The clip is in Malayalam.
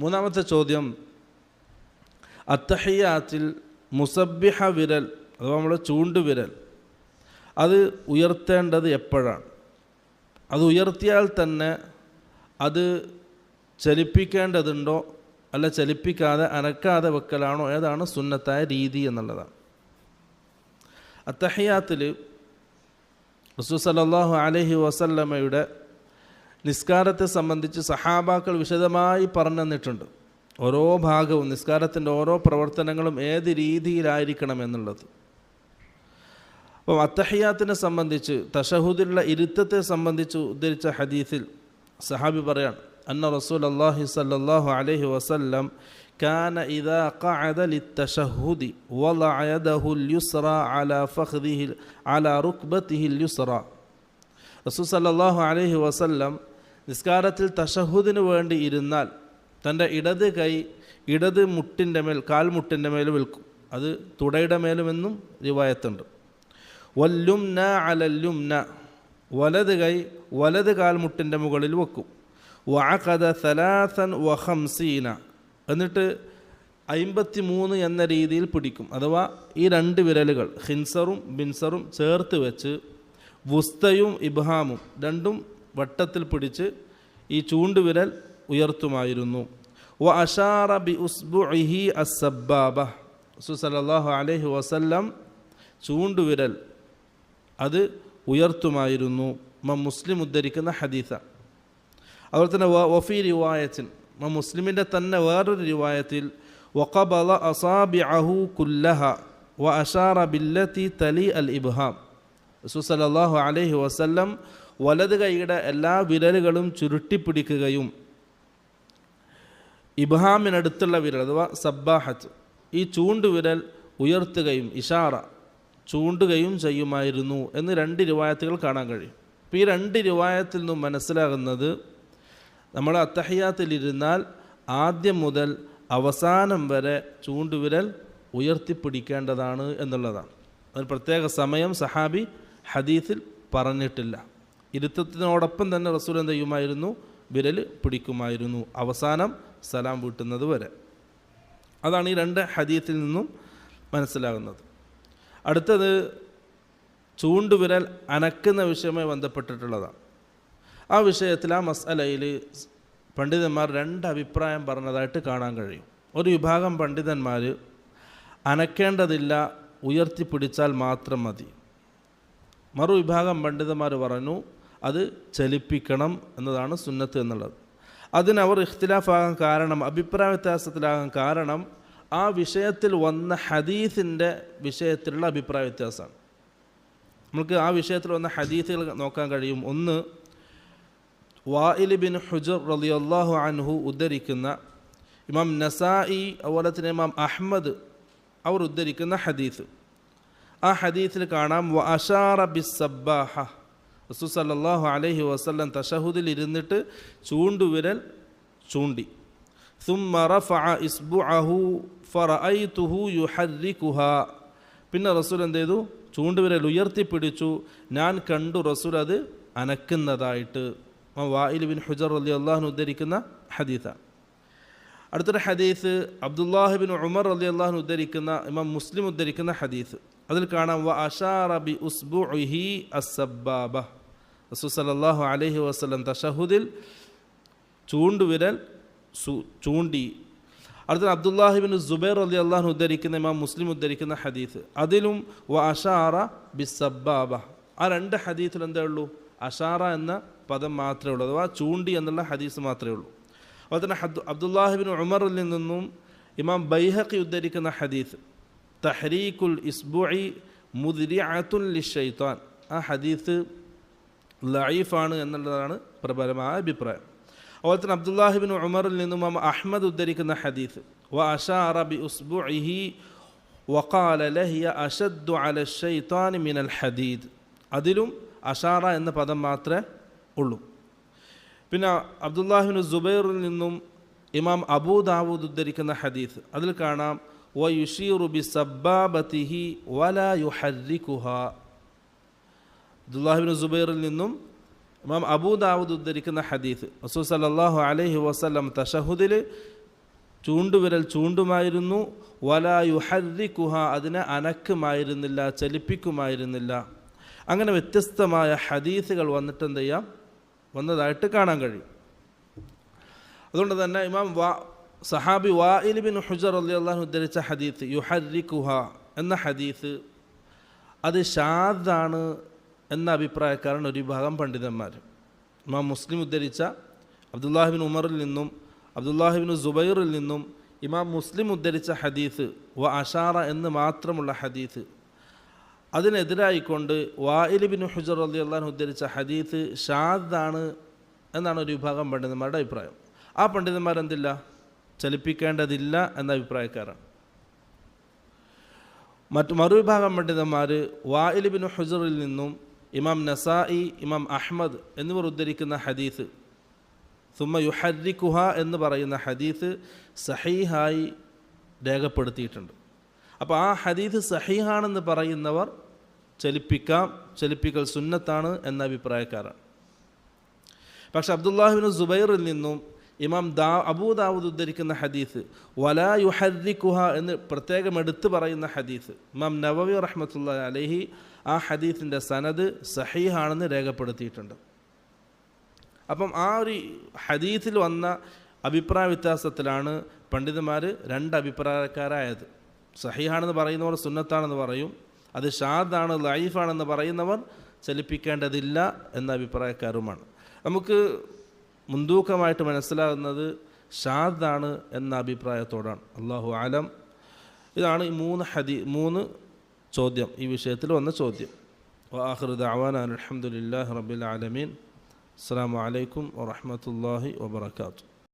മൂന്നാമത്തെ ചോദ്യം അത്തഹിയാത്തിൽ മുസബിഹ വിരൽ അഥവാ നമ്മുടെ ചൂണ്ടുവിരൽ അത് ഉയർത്തേണ്ടത് എപ്പോഴാണ്? അത് ഉയർത്തിയാൽ തന്നെ അത് ചലിപ്പിക്കേണ്ടതുണ്ടോ? അല്ല ചലിപ്പിക്കാതെ അനക്കാതെ വെക്കലാണോ? ഏതാണ് സുന്നത്തായ രീതി എന്നുള്ളതാണ്. അത്തഹിയാത്തിൽ റസൂ സലല്ലാഹു അലഹി വസല്ലമ്മയുടെ നിസ്കാരത്തെ സംബന്ധിച്ച് സഹാബാക്കൾ വിശദമായി പറഞ്ഞു തന്നിട്ടുണ്ട് ഓരോ ഭാഗവും നിസ്കാരത്തിൻ്റെ ഓരോ പ്രവർത്തനങ്ങളും ഏത് രീതിയിലായിരിക്കണം എന്നുള്ളത് അപ്പം അത്തഹിയാത്തിനെ സംബന്ധിച്ച് തഷഹുദിലുള്ള ഇരുത്തത്തെ സംബന്ധിച്ച് ഉദ്ധരിച്ച ഹദീസിൽ സഹാബി പറയാണ് അന്ന റസൂൽ അള്ളാഹി സല്ലാഹു അലൈഹി വസല്ലം كان إذا قعد للتشهد وضع يده اليسرى على فخذه على ركبته اليسرى റസൂൽ സല്ലല്ലാഹു അലൈഹി വസല്ലം നിസ്കാരത്തിൽ തഷഹുദിന് വേണ്ടി ഇരുന്നാൽ തന്റെ ഇടത് കൈ ഇടത് മുട്ടിന്റെ മേൽ കാൽമുട്ടിന്റെ മേൽ വിൽക്കും. അത് തുടയുടെ മേലുമെന്നും റിവായത്തുണ്ട്. വല്ലുംന അലല്ലുംന. വലത് കൈ വലത് കാൽമുട്ടിന്റെ മുകളിൽ വെക്കും. വഅഖദ സലാസൻ വഹംസീന എന്നിട്ട് അയിമ്പത്തി മൂന്ന് എന്ന രീതിയിൽ പിടിക്കും. അഥവാ ഈ രണ്ട് വിരലുകൾ ഹിൻസറും ബിൻസറും ചേർത്ത് വെച്ച് വുസ്തയും ഇബ്ഹാമും രണ്ടും വട്ടത്തിൽ പിടിച്ച് ഈ ചൂണ്ടുവിരൽ ഉയർത്തുമായിരുന്നു. വ അഷാറ ബി ഉസ്ബുഇഹി അസബ്ബാബ സുസലാഹു അലൈഹി വസല്ലം ചൂണ്ടുവിരൽ അത് ഉയർത്തുമായിരുന്നു. മ മുസ്ലിം ഉദ്ധരിക്കുന്ന ഹദീസ. അതുപോലെ തന്നെ വഫി റിവായത്തിൻ. മ മുസ്ലിമിന്റെ തന്നെ വേറൊരു റിവായത്തിൽ വഖബല അസാബിഅഹു കുല്ലഹ വ അഷാറ ബില്ലത്തി തലി അൽ ഇബ്ഹാം. റസൂസലാഹു അലഹി വസല്ലം വലത് കൈയുടെ എല്ലാ വിരലുകളും ചുരുട്ടിപ്പിടിക്കുകയും ഇബ്ഹാമിനടുത്തുള്ള വിരൽ അഥവാ സബ്ബാഹത്ത് ഈ ചൂണ്ടുവിരൽ ഉയർത്തുകയും ഇഷാറ ചൂണ്ടുകയും ചെയ്യുമായിരുന്നു എന്ന് രണ്ട് രൂപായത്തുകൾ കാണാൻ കഴിയും. അപ്പോൾ ഈ രണ്ട് രൂപായത്തിൽ നിന്നും മനസ്സിലാകുന്നത് നമ്മൾ അത്തഹയാത്തിലിരുന്നാൽ ആദ്യം മുതൽ അവസാനം വരെ ചൂണ്ടുവിരൽ ഉയർത്തിപ്പിടിക്കേണ്ടതാണ് എന്നുള്ളതാണ്. അതിന് പ്രത്യേക സമയം സഹാബി ഹദീസിൽ പറഞ്ഞിട്ടില്ല. ഇരുത്തത്തിനോടൊപ്പം തന്നെ റസൂൽ എന്ത് ചെയ്യുമായിരുന്നു വിരൽ പിടിക്കുമായിരുന്നു. അവസാനം സലാം വീട്ടുന്നത് വരെ. അതാണ് ഈ രണ്ട് ഹദീത്തിൽ നിന്നും മനസ്സിലാകുന്നത്. അടുത്തത് ചൂണ്ടുവിരൽ അനക്കുന്ന വിഷയവുമായി ബന്ധപ്പെട്ടിട്ടുള്ളതാണ്. ആ വിഷയത്തിൽ ആ മസലയിൽ പണ്ഡിതന്മാർ രണ്ട് അഭിപ്രായം പറഞ്ഞതായിട്ട് കാണാൻ കഴിയും. ഒരു വിഭാഗം പണ്ഡിതന്മാർ അനക്കേണ്ടതില്ല ഉയർത്തിപ്പിടിച്ചാൽ മാത്രം മതി. മറുവിഭാഗം പണ്ഡിതന്മാർ പറഞ്ഞു അത് ചലിപ്പിക്കണം എന്നതാണ് സുന്നത്ത് എന്നുള്ളത്. അതിനവർ ഇഖ്തിലാഫാകാൻ കാരണം അഭിപ്രായ വ്യത്യാസത്തിലാകാൻ കാരണം ആ വിഷയത്തിൽ വന്ന ഹദീസിന്റെ വിഷയത്തിലുള്ള അഭിപ്രായ വ്യത്യാസമാണ്. നമുക്ക് ആ വിഷയത്തിൽ വന്ന ഹദീസുകൾ നോക്കാൻ കഴിയും. ഒന്ന് വായിലി ബിൻ ഹുജർ റളിയല്ലാഹു അൻഹു ഉദ്ധരിക്കുന്ന ഇമാം നസായി അതുപോലെ തന്നെ ഇമാം അഹമ്മദ് അവർ ഉദ്ധരിക്കുന്ന ഹദീസ്. ആ ഹദീസിൽ കാണാം വ അഷാറ ബിസ് സബ്ബാഹ റസൂ സല്ലല്ലാഹു അലൈഹി വസല്ലം തഷഹുദിൽ ഇരുന്നിട്ട് ചൂണ്ടുവിരൽ ചൂണ്ടി ثم رفع إصبعه فرأيته يحركها പിന്നെ റസൂൽ എന്ത് ചെയ്തു ചൂണ്ടുവിരൽ ഉയർത്തിപ്പിടിച്ചു ഞാൻ കണ്ടു റസൂൽ അത് അനക്കുന്നതായിട്ട് വായിൽ ബിൻ ഹുജർ അലി അള്ളാഹു ഉദ്ധരിക്കുന്ന ഹദീസാണ് അടുത്തൊരു ഹദീസ് അബ്ദുല്ലാഹിബിൻ ഉമർ അലി അള്ളാഹു ഉദ്ധരിക്കുന്ന ഇമാം മുസ്ലിം ഉദ്ധരിക്കുന്ന ഹദീസ് അതിൽ കാണാം വ അഷാറബി ബി അസബാബ റസൂ സല്ലല്ലാഹു അലൈഹി വസല്ലം തഷഹുദിൽ ചൂണ്ടുവിരൽ ചൂണ്ടി. അടുത്ത അബ്ദുല്ലാഹിബിൻ സുബൈർ അലി അള്ളാഹു ഉദ്ധരിക്കുന്ന ഇമാം മുസ്ലിം ഉദ്ധരിക്കുന്ന ഹദീത്ത് അതിലും വ അഷാറ ബി സബ്ബാബ. ആ രണ്ട് ഹദീത്തിൽ എന്തേ ഉള്ളൂ? അഷാറ എന്ന പദം മാത്രമേ ഉള്ളൂ അഥവാ ചൂണ്ടി എന്നുള്ള ഹദീസ് മാത്രമേ ഉള്ളൂ. അതുപോലെ തന്നെ ഹദ് അബ്ദുല്ലാഹിബിൻ ഉമറിൽ നിന്നും ഇമാം ബൈഹക്കി ഉദ്ധരിക്കുന്ന ഹദീസ്. തഹരീഖുൽ ഇസ്ബുഇ മുദ്രിഅത്തുൽ ലിഷൈത്താൻ ആ ഹദീസ് ലൈഫാണ് എന്നുള്ളതാണ് പ്രബലമായ അഭിപ്രായം. അതുപോലെ തന്നെ അബ്ദുല്ലാഹിബിൻ ഉമറിൽ നിന്നും ഇമാം അഹ്മദ് ഉദ്ധരിക്കുന്ന ഹദീസ് വ അഷാറ ബി ഉസ്ബുഇഹി വഖാല ലഹിയ അഷദ്ദു അല ഷൈത്താൻ മിനൽ ഹദീദ്. അതിലും അഷാറ എന്ന പദം മാത്രമേ ഉള്ളൂ. പിന്നെ അബ്ദുല്ലാഹിബിൻ സുബൈറിൽ നിന്നും ഇമാം അബൂ ദാവൂദ് ഉദ്ധരിക്കുന്ന ഹദീസ് അതിൽ കാണാം വ യുഷീറു ബി സബ്ബാബത്തിഹി വല യുഹരിക്കുഹ. അബ്ദുല്ലാഹിബിൻ സുബൈറിൽ നിന്നും ഇമാം അബൂദാവൂദ് ഉദ്ധരിക്കുന്ന ഹദീസ് റസൂൽ സല്ലല്ലാഹു അലൈഹി വസല്ലം തഷഹുദിൽ ചൂണ്ടുവിരൽ ചൂണ്ടുമായിരുന്നു വല യുഹരിക്കുഹ അതിനെ അനക്കുമായിരുന്നില്ല ചലിപ്പിക്കുമായിരുന്നില്ല. അങ്ങനെ വ്യത്യസ്തമായ ഹദീസുകൾ വന്നിട്ട് എന്ത് ചെയ്യാം വന്നതായിട്ട് കാണാൻ കഴിയും. അതുകൊണ്ട് തന്നെ ഇമാം വാ സഹാബി വാഇൽ ബിൻ ഹുജർ അലി അള്ളാഹു ഉദ്ധരിച്ച ഹദീത്ത് യുഹരിക്കുഹ എന്ന ഹദീത്ത് അത് ഷാദാണ് എന്ന അഭിപ്രായക്കാരാണ് ഒരു വിഭാഗം പണ്ഡിതന്മാർ ഇമാം മുസ്ലിം ഉദ്ധരിച്ച അബ്ദുല്ലാഹിബിൻ ഉമറിൽ നിന്നും അബ്ദുല്ലാഹിബിൻ ജുബൈറിൽ നിന്നും ഇമാം മുസ്ലിം ഉദ്ധരിച്ച ഹദീത്ത് വ അഷാറ എന്ന് മാത്രമുള്ള ഹദീത്ത്. അതിനെതിരായിക്കൊണ്ട് വായിലിബിൻ ഹുജർ അലി അള്ളാഹു ഉദ്ധരിച്ച ഹദീത്ത് ഷാദാണ് എന്നാണ് ഒരു വിഭാഗം പണ്ഡിതന്മാരുടെ അഭിപ്രായം. ആ പണ്ഡിതന്മാരെന്തില്ല? ചലിപ്പിക്കേണ്ടതില്ല എന്ന അഭിപ്രായക്കാരാണ്. മറ്റു മറുവിഭാഗം പണ്ഡിതന്മാർ വായിലിബിൻ ഹുസറിൽ നിന്നും ഇമാം നസായി ഇമാം അഹ്മദ് എന്നിവർ ഉദ്ധരിക്കുന്ന ഹദീസ് സുമ യുഹരിക്കുഹ എന്ന് പറയുന്ന ഹദീസ് സഹീഹായി രേഖപ്പെടുത്തിയിട്ടുണ്ട്. അപ്പോൾ ആ ഹദീസ് സഹീഹാണെന്ന് പറയുന്നവർ ചലിപ്പിക്കാം ചലിപ്പിക്കൽ സുന്നത്താണ് എന്ന അഭിപ്രായക്കാരാണ്. പക്ഷെ അബ്ദുല്ലാഹിബിൻ സുബൈറിൽ നിന്നും ഇമാം ദാ അബൂദാവൂദ് ഉദ്ധരിക്കുന്ന ഹദീസ് വലാ യുഹരിക്കുഹ എന്ന് പ്രത്യേകം എടുത്തു പറയുന്ന ഹദീസ്. ഇമാം നവവി റഹ്മത്തുള്ള അലഹി ആ ഹദീസിന്റെ സനത് സഹീഹാണെന്ന് രേഖപ്പെടുത്തിയിട്ടുണ്ട്. അപ്പം ആ ഒരു ഹദീസിൽ വന്ന അഭിപ്രായ വ്യത്യാസത്തിലാണ് പണ്ഡിതന്മാർ രണ്ട് അഭിപ്രായക്കാരായത്. സഹീഹാണെന്ന് പറയുന്നവർ സുന്നത്താണെന്ന് പറയും അത് ഷാദാണ് ലൈഫാണെന്ന് പറയുന്നവർ ചലിപ്പിക്കേണ്ടതില്ല എന്ന അഭിപ്രായക്കാരുമാണ്. നമുക്ക് മുൻതൂക്കമായിട്ട് മനസ്സിലാകുന്നത് ഷാദാണ് എന്ന അഭിപ്രായത്തോടാണ്. അള്ളാഹു ആലം ഇതാണ് ഈ മൂന്ന് ഹദി മൂന്ന് ചോദ്യം ഈ വിഷയത്തിൽ വന്ന ചോദ്യം. വാഹൃദ് അവാൻ അലഹമുല്ലാ റബിൽ ആലമീൻ. അസ്സാം വലൈക്കും വാഹമത്തല്ലാഹി വാബർക്കാത്തു